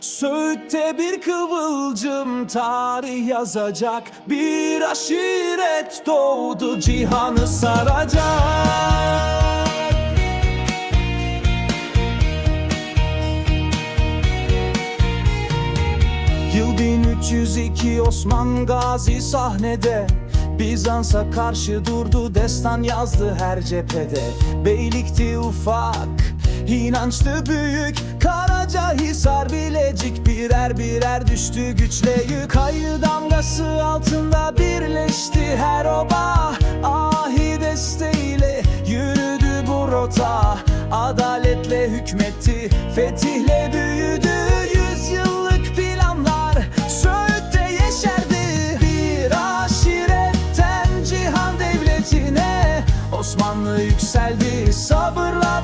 Söğütte bir kıvılcım tarih yazacak. Bir aşiret doğdu cihanı saracak. Yıl 1302 Osman Gazi sahnede. Bizans'a karşı durdu destan yazdı her cephede. Beylikti ufak, inançtı büyük Bilecik birer birer düştü güçle yük. Kayı damgası altında birleşti her oba. Ahi desteğiyle yürüdü bu rota. Adaletle hükmetti, fetihle büyüdü. Yüzyıllık planlar Söğüt'te yeşerdi. Bir aşiretten cihan devletine Osmanlı yükseldi sabırla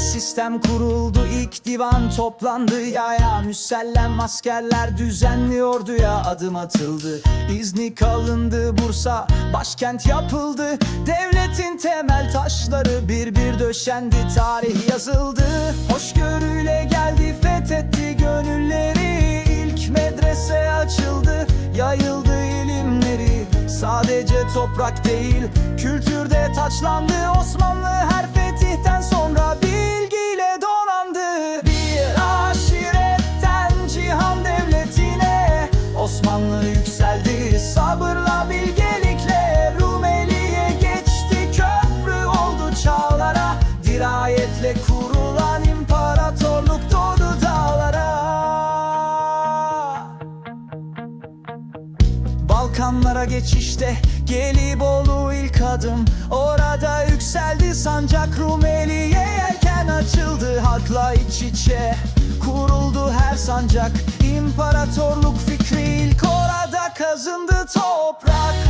sistem kuruldu ilk divan toplandı. Yaya Müsellem askerler düzenli orduya adım atıldı İzni kalındı. Bursa başkent yapıldı. Devletin temel taşları bir bir döşendi. Tarih yazıldı. Hoşgörüyle geldi fethetti gönülleri. İlk medrese açıldı yayıldı ilimleri. Sadece toprak değil kültürde taçlandı. Osmanlı Balkanlara geçişte Gelibolu ilk adım. Orada yükseldi sancak Rumeli'ye yelken açıldı. Halkla iç içe Kuruldu her sancak. İmparatorluk fikri ilk orada kazındı topraklara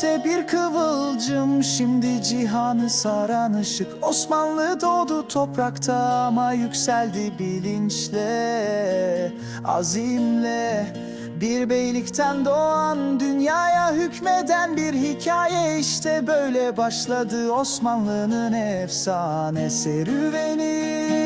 Söğütte bir kıvılcım şimdi cihanı saran ışık. Osmanlı doğdu toprakta ama yükseldi bilinçle Azimle. Bir beylikten doğan dünyaya hükmeden bir hikaye işte böyle başladı Osmanlı'nın efsane serüveni